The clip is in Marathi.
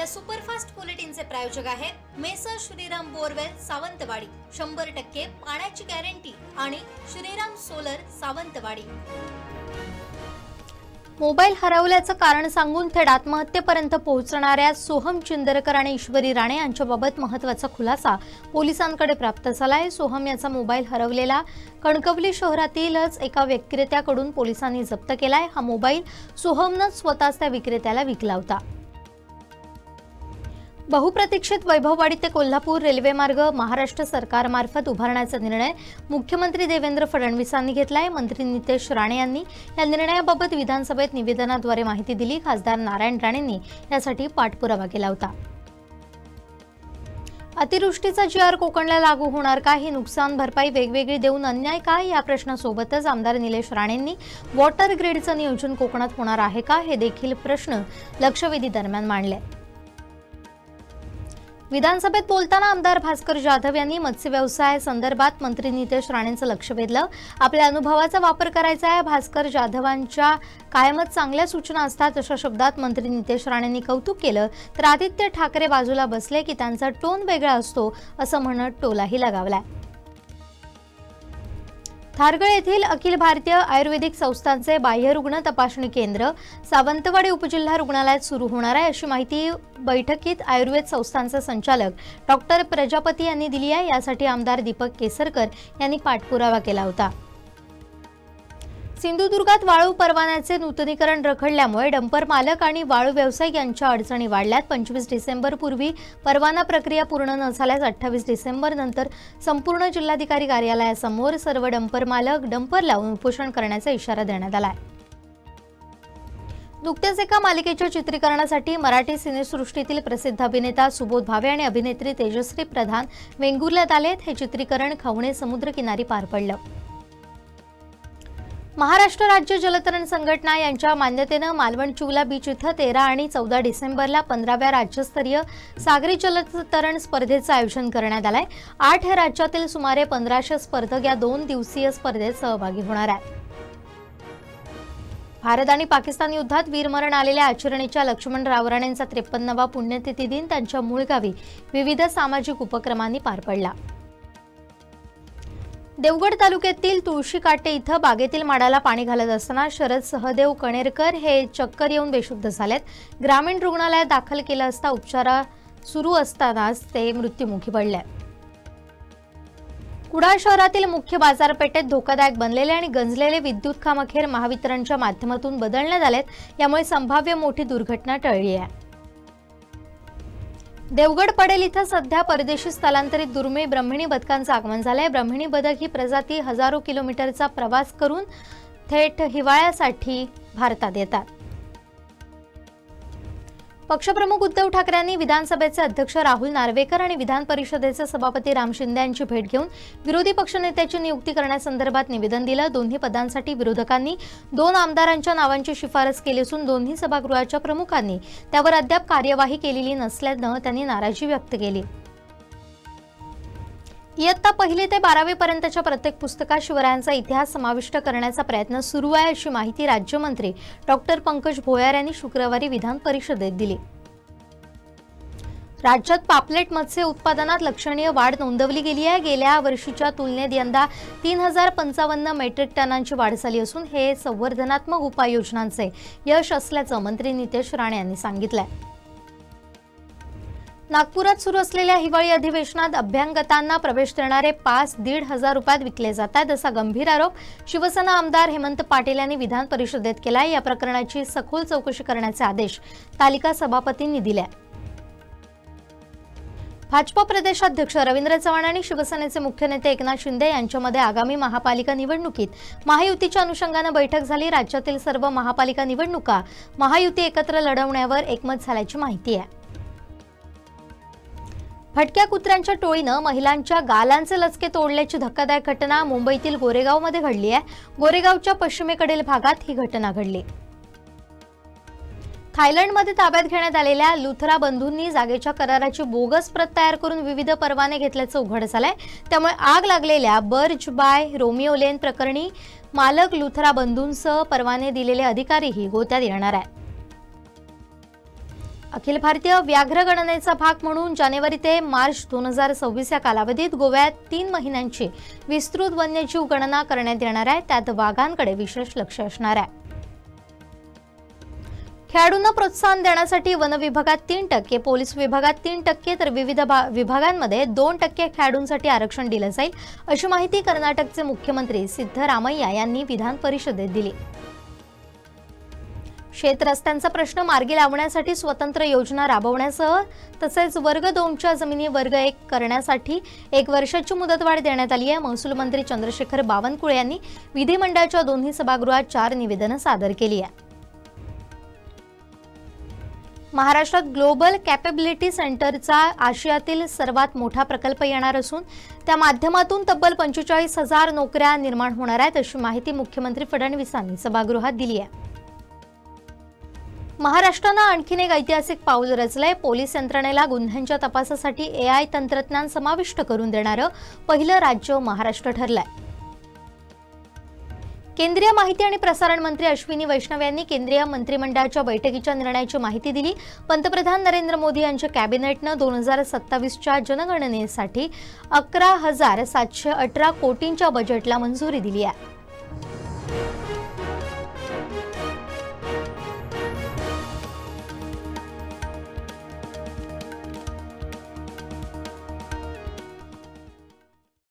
या सुपरफास्ट बुलेटिनचे प्रायोजक आहेत मेसर श्रीराम बोरवेल सावंतवाडी. शंभर टक्के पाण्याची गॅरंटी आणि श्रीराम सोलर सावंतवाडी. मोबाईल हरवल्याचं कारण सांगून थेट आत्महत्येपर्यंत पोहोचणाऱ्या सोहम चिंदरकर आणि ईश्वरी राणे यांच्याबाबत महत्त्वाचा खुलासा पोलिसांकडे प्राप्त झाला आहे सोहम याचा मोबाईल हरवलेला कणकवली शहरातीलच एका विक्रेत्याकडून पोलिसांनी जप्त केला आहे हा मोबाईल सोहमनं स्वतःच त्या विक्रेत्याला विकला होता. बहुप्रतीक्षित वैभववाडी ते कोल्हापूर रेल्वे मार्ग महाराष्ट्र सरकारमार्फत उभारण्याचा निर्णय मुख्यमंत्री देवेंद्र फडणवीसांनी घेतलाय. मंत्री नितेश राणे यांनी या निर्णयाबाबत विधानसभेत निवेदनाद्वारे माहिती दिली. खासदार नारायण राणेंनी यासाठी पाठपुरावा केला होता. अतिवृष्टीचा जी आर कोकणला लागू होणार का? ही नुकसान भरपाई वेगवेगळी देऊन अन्याय काय या प्रश्नासोबतच आमदार निलेश राणेंनी वॉटर ग्रीडचं नियोजन कोकणात होणार आहे का? हे देखील प्रश्न लक्षवेधी दरम्यान मांडले. विधानसभेत बोलताना आमदार भास्कर जाधव यांनी मत्स्य व्यवसाय संदर्भात मंत्री नितेश राणेंचं लक्ष वेधलं. आपल्या अनुभवाचा वापर करायचा आहे. भास्कर जाधवांच्या कायमच चांगल्या सूचना असतात अशा शब्दात मंत्री नितेश राणेंनी कौतुक केलं. तर आदित्य ठाकरे बाजूला बसले की त्यांचा टोन वेगळा असतो असं म्हणत टोलाही लगावलाय. थारगळ येथील अखिल भारतीय आयुर्वेदिक संस्थांचे बाह्यरुग्ण तपासणी केंद्र सावंतवाडी उपजिल्हा रुग्णालयात सुरू होणार आहे अशी माहिती बैठकीत आयुर्वेद संस्थांचे संचालक डॉक्टर प्रजापती यांनी दिली आहे. यासाठी आमदार दीपक केसरकर यांनी पाठपुरावा केला होता. सिंधुदुर्गात वाळू परवान्याचे नूतनीकरण रखडल्यामुळे डंपर मालक आणि वाळू व्यावसायिक यांच्या अडचणी वाढल्यात. पंचवीस डिसेंबर पूर्वी परवाना प्रक्रिया पूर्ण न झाल्यास अठ्ठावीस डिसेंबर नंतर संपूर्ण जिल्हाधिकारी कार्यालयासमोर सर्व डंपर मालक डंपर लावून उपोषण करण्याचा इशारा देण्यात आला आहे नुकत्याच एका मालिकेच्या चित्रीकरणासाठी मराठी सिनेसृष्टीतील प्रसिद्ध अभिनेता सुबोध भावे आणि अभिनेत्री तेजश्री प्रधान वेंगुर्ल्यात आलेत. हे चित्रीकरण खवणे समुद्रकिनारी पार पडलं. महाराष्ट्र राज्य जलतरण संघटना यांच्या मान्यतेनं मालवण चुगला बीच इथं तेरा आणि चौदा डिसेंबरला पंधराव्या राज्यस्तरीय सागरी जलतरण स्पर्धेचं आयोजन करण्यात आलंय. आठ राज्यातील सुमारे पंधराशे स्पर्धक या दोन दिवसीय स्पर्धेत सहभागी होणार आहेत. भारत आणि पाकिस्तान युद्धात वीरमरण आलेल्या आचरणीच्या लक्ष्मण रावराणेंचा त्रेपन्नवा पुण्यतिथी दिन त्यांच्या मूळ गावी विविध सामाजिक उपक्रमांनी पार पडला. देवगड तालुक्यातील तुळशीकाटे इथं बागेतील माडाला पाणी घालत असताना शरद सहदेव कणेरकर हे चक्कर येऊन बेशुद्ध झालेत. ग्रामीण रुग्णालयात दाखल केलं असता उपचार सुरू असतानाच ते मृत्युमुखी पडले. कुडाळ शहरातील मुख्य बाजारपेठेत धोकादायक बनलेले आणि गंजलेले विद्युत खामखेर महावितरणच्या माध्यमातून बदलण्यात आलेत. यामुळे संभाव्य मोठी दुर्घटना टळली आहे. देवगड पडेल इथं सध्या परदेशी स्थलांतरित दुर्मिळ ब्रह्मिणी बदकांचं आगमन झालंय. ब्रह्मिणी बदक ही प्रजाती हजारो किलोमीटरचा प्रवास करून थेट हिवाळ्यासाठी भारतात येतात. पक्षप्रमुख उद्धव ठाकरेंनी विधानसभेचे अध्यक्ष राहुल नार्वेकर आणि विधान परिषदेचे सभापती राम शिंदे यांची भेट घेऊन विरोधी पक्षनेत्याची नियुक्ती करण्यासंदर्भात निवेदन दिलं. दोन्ही पदांसाठी विरोधकांनी दोन आमदारांच्या नावांची शिफारस केली असून दोन्ही सभागृहाच्या प्रमुखांनी त्यावर अद्याप कार्यवाही केलेली नसल्यानं त्यांनी नाराजी व्यक्त केली. इयत्ता पहिली ते बारावी पर्यंतच्या प्रत्येक पुस्तकात शिवरायांचा इतिहास समाविष्ट करण्याचा प्रयत्न सुरू आहे अशी माहिती राज्यमंत्री डॉक्टर पंकज भोयार यांनी शुक्रवारी विधान परिषदेत दिली. राज्यात पापलेट मत्स्य उत्पादनात लक्षणीय वाढ नोंदवली गेली आहे. गेल्या वर्षीच्या तुलनेत यंदा तीन हजार पंचावन्न मेट्रिक टनांची वाढ झाली असून हे संवर्धनात्मक उपाययोजनांचे यश असल्याचं मंत्री नितेश राणे यांनी आहे नागपुरात सुरू असलेल्या हिवाळी अधिवेशनात अभ्यंगतांना प्रवेश देणारे पास दीड हजार रुपयात विकले जात आहेत असा गंभीर आरोप शिवसेना आमदार हेमंत पाटील यांनी विधान परिषदेत केला या प्रकरणाची सखोल चौकशी करण्याचे आदेश तालिका सभापतींनी दिले भाजपा प्रदेशाध्यक्ष रवींद्र चव्हाण आणि शिवसेनेचे मुख्य नेते एकनाथ शिंदे यांच्यामध्ये आगामी महापालिका निवडणुकीत महायुतीच्या अनुषंगानं बैठक झाली. राज्यातील सर्व महापालिका निवडणुका महायुती एकत्र लढवण्यावर एकमत झाल्याची माहिती आहे. फटक्या कुत्र्यांच्या टोळीनं महिलांच्या गालांचे लचके तोडल्याची धक्कादायक घटना मुंबईतील गोरेगावमध्ये घडली आहे. गोरेगावच्या पश्चिमेकडील भागात ही घटना घडली. थायलंडमध्ये ताब्यात घेण्यात आलेल्या लुथरा बंधूंनी जागेच्या कराराची बोगस प्रत तयार करून विविध परवाने घेतल्याचं उघड झालंय. त्यामुळे आग लागलेल्या बर्ज बाय रोमिओ लेन प्रकरणी मालक लुथरा बंधूंसह परवाने दिलेले अधिकारीही गोत्यात येणार आहे अखिल भारतीय व्याघ्र गणनेचा भाग म्हणून जानेवारी ते मार्च दोन हजार सव्वीस या कालावधीत गोव्यात तीन महिन्यांची विस्तृत वन्यजीव गणना करण्यात येणार आहे. त्यात वाघांकडे विशेष लक्ष असणार आहे. खेळाडूंना प्रोत्साहन देण्यासाठी वन विभागात तीन टक्के पोलीस विभागात तीन टक्के तर विविध विभागांमध्ये दोन टक्के खेळाडूंसाठी आरक्षण दिलं जाईल अशी माहिती कर्नाटकचे मुख्यमंत्री सिद्धरामय्या यांनी विधान परिषदेत दिली. शेत रस्त्यांचा प्रश्न मार्गी लावण्यासाठी स्वतंत्र योजना राबवण्यासह तसेच वर्ग दोनच्या जमिनी वर्ग एक करण्यासाठी एक वर्षाची मुदतवाढ देण्यात आली आहे. महसूल मंत्री चंद्रशेखर बावनकुळे यांनी विधिमंडळाच्या दोन्ही सभागृहात चार निवेदनं सादर केली आहे महाराष्ट्रात ग्लोबल कॅपेबिलिटी सेंटरचा आशियातील सर्वात मोठा प्रकल्प येणार असून त्या माध्यमातून तब्बल पंचेचाळीस हजार नोकऱ्या निर्माण होणार आहेत अशी माहिती मुख्यमंत्री फडणवीसांनी सभागृहात दिली आहे. महाराष्ट्रानं आणखीन एक ऐतिहासिक पाऊल रचलंय. पोलीस यंत्रणेला गुन्ह्यांच्या तपासासाठी एआय तंत्रज्ञान समाविष्ट करून देणारं पहिलं राज्य महाराष्ट्र ठरलंय. केंद्रीय माहिती आणि प्रसारण मंत्री अश्विनी वैष्णव यांनी केंद्रीय मंत्रिमंडळाच्या बैठकीच्या निर्णयाची माहिती दिली. पंतप्रधान नरेंद्र मोदी यांच्या कॅबिनेटनं दोन हजार सत्तावीसच्या जनगणनेसाठी अकरा हजार सातशे अठरा कोटींच्या बजेटला मंजुरी दिली आहे.